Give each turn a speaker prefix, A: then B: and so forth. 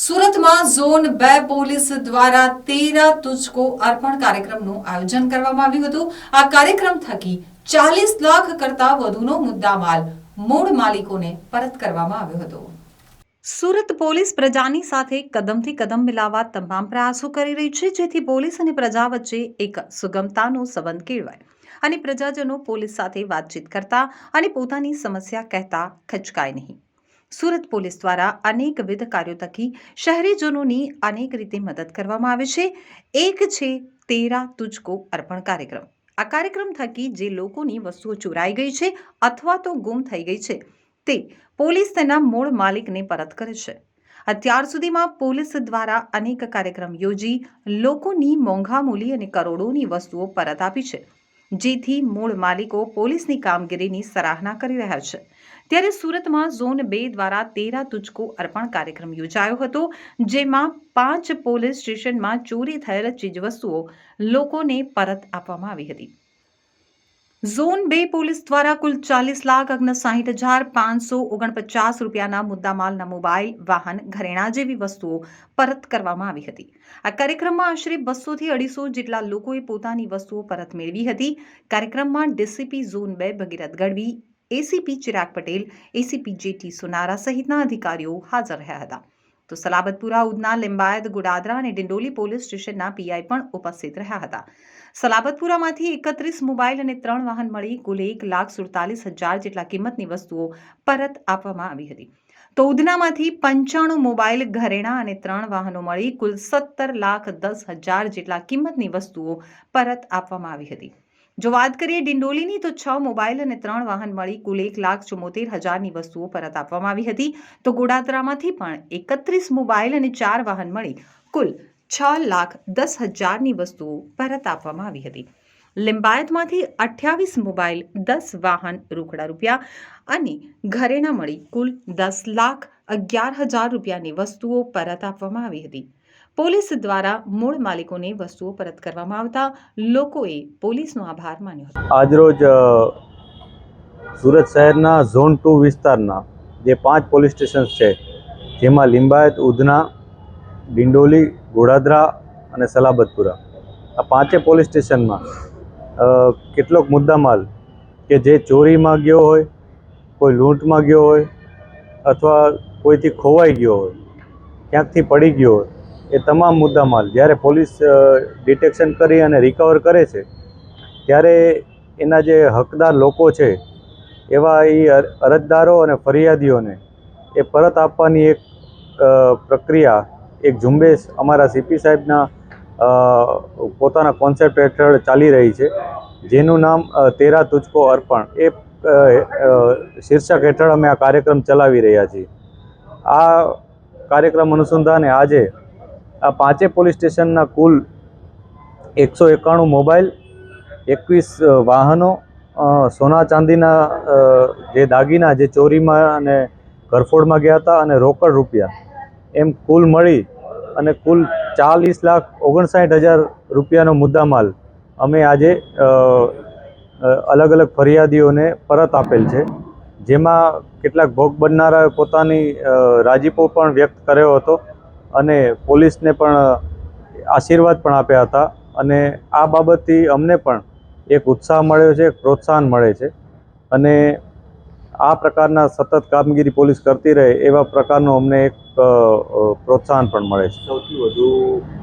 A: સુરતમાં ઝોન બે પોલીસ દ્વારા તેરા તુચકો અર્પણ કાર્યક્રમનું આયોજન કરવામાં આવ્યું હતું. આ કાર્યક્રમ થકી ચાલીસ લાખ કરતા વધુનો મુદ્દામાલ મૂળ માલિકોને પરત કરવામાં આવ્યો હતો. સુરત પોલીસ પ્રજાની સાથે કદમથી કદમ મિલાવવા તમામ પ્રયાસો કરી રહી છે, જેથી પોલીસ અને પ્રજા વચ્ચે એક સુગમતાનો સંબંધ કેળવાય અને પ્રજાજનો પોલીસ સાથે વાતચીત કરતા અને પોતાની સમસ્યા કહેતા ખચકાય નહીં. સુરત પોલીસ દ્વારા અનેકવિધ કાર્યો થકી શહેરીજનોની અનેક રીતે મદદ કરવામાં આવે છે. એક છે તેરા તુજકો અર્પણ કાર્યક્રમ. આ કાર્યક્રમ થકી જે લોકોની વસ્તુઓ ચોરાઈ ગઈ છે અથવા તો ગુમ થઈ ગઈ છે, તે પોલીસ તેના મૂળ માલિકને પરત કરે છે. અત્યાર સુધીમાં પોલીસ દ્વારા અનેક કાર્યક્રમ યોજી લોકોની મોંઘા મૂલી અને કરોડોની વસ્તુઓ પરત આપી છે. જેથી મૂળ માલિકો પોલીસની કામગીરીની સરાહના કરી રહ્યા છે. ત્યારે સુરતમાં ઝોન બે દ્વારા તેરા તુચકો અર્પણ કાર્યક્રમ યોજાયો હતો, જેમાં પાંચ પોલીસ સ્ટેશનમાં ચોરી થયેલ ચીજવસ્તુઓ લોકોને પરત આપવામાં આવી હતી. ઝોન બે પોલીસ દ્વારા કુલ ચાલીસ લાખ ઓગણસાઠ હજાર પાંચસો ઓગણપચાસ રૂપિયાના મુદ્દામાલના મોબાઈલ, વાહન, ઘરેણા જેવી વસ્તુઓ પરત કરવામાં આવી હતી. આ કાર્યક્રમમાં આશરે બસોથી અઢીસો જેટલા લોકોએ પોતાની વસ્તુઓ પરત મેળવી હતી. કાર્યક્રમમાં ડીસીપી ઝોન બે Bhagirath Gadhvi, ACP Chirag Patel, ACP JT Sonara સહિતના અધિકારીઓ હાજર રહ્યા હતા. તો સલાબતપુરા, ઉધના, લિંબાયત, ગુડાદરા અને ડિંડોલી પોલીસ સ્ટેશનના પીઆઈ પણ ઉપસ્થિત રહ્યા હતા. સલાબતપુરામાંથી એકત્રીસ મોબાઈલ અને ત્રણ વાહન મળી કુલ એક લાખ સુડતાલીસ હજાર જેટલા કિંમતની વસ્તુઓ પરત આપવામાં આવી હતી. તો ઉધનામાંથી પંચાણું મોબાઈલ, ઘરેણા અને ત્રણ વાહનો મળી કુલ સત્તર લાખ દસ હજાર જેટલા કિંમતની વસ્તુઓ પરત આપવામાં આવી હતી. જો વાત કરીએ ડિંડોલીની, તો છ મોબાઈલ અને ત્રણ વાહન મળી કુલ એક લાખ ચુમ્મોતેર હજારની વસ્તુઓ પરત આપવામાં આવી હતી. તો ગોડાદરામાંથી પણ એકત્રીસ મોબાઈલ અને ચાર વાહન મળી કુલ છ લાખ દસ હજારની વસ્તુઓ પરત આપવામાં આવી હતી. લિંબાયતમાંથી અઠ્યાવીસ મોબાઈલ, દસ વાહન રોકડા રૂપિયા અને ઘરેણા મળી કુલ દસ લાખ અગિયાર હજાર રૂપિયાની વસ્તુઓ પરત આપવામાં આવી હતી. પોલીસ દ્વારા મૂળ માલિકોને વસ્તુઓ પરત કરવામાં આવતા લોકોએ પોલીસનો આભાર માન્યો હતો.
B: આજરોજ સુરત શહેરના ઝોન ટુ વિસ્તારના જે પાંચ પોલીસ સ્ટેશન છે, જેમાં લિંબાયત, ઉધના, ડિંડોલી, ગોડાદરા અને સલાબતપુરા, આ પાંચે પોલીસ સ્ટેશનમાં કેટલોક મુદ્દામાલ કે જે ચોરીમાં ગયો હોય, કોઈ લૂંટમાં ગયો હોય, અથવા કોઈથી ખોવાઈ ગયો હોય, ક્યાંકથી પડી ગયો હોય એ તમામ મુદ્દામાલ જ્યારે પોલીસ ડિટેક્શન કરી અને રિકવર કરે છે, ત્યારે એના જે હકદાર લોકો છે, એવા એ અરજદારો અને ફરિયાદીઓને એ પરત આપવાની એક પ્રક્રિયા, એક ઝુંબેશ અમારા સીપી સાહેબના પોતાના કોન્સેપ્ટ હેઠળ ચાલી રહી છે, જેનું નામ તેરા તુચકો અર્પણ. એ શીર્ષક હેઠળ અમે આ કાર્યક્રમ ચલાવી રહ્યા છીએ. આ કાર્યક્રમ અનુસંધાને આજે આ પાંચે પોલીસ સ્ટેશનના કુલ એકસો એકાણું મોબાઈલ, એકવીસ વાહનો સોના ચાંદીના જે દાગીના, જે ચોરીમાં અને ઘરફોડમાં ગયા હતા અને રોકડ રૂપિયા એમ કુલ મળી અને કુલ ચાલીસ લાખ ઓગણસાઠ હજાર રૂપિયાનો મુદ્દામાલ અમે આજે અલગ અલગ ફરિયાદીઓને પરત આપેલ છે. જેમાં કેટલાક ભોગ બનનારાએ પોતાની રાજીપો પણ વ્યક્ત કર્યો હતો. અને પોલીસને પણ આશીર્વાદ પણ આપ્યા હતા. અને આ બાબતથી અમને પણ એક ઉત્સાહ મળ્યો છે પ્રોત્સાહન મળે છે. અને આ પ્રકારના સતત કામગીરી પોલીસ કરતી રહે એવા પ્રકારનો અમને એક પ્રોત્સાહન પણ મળે છે.
C: સૌથી વધુ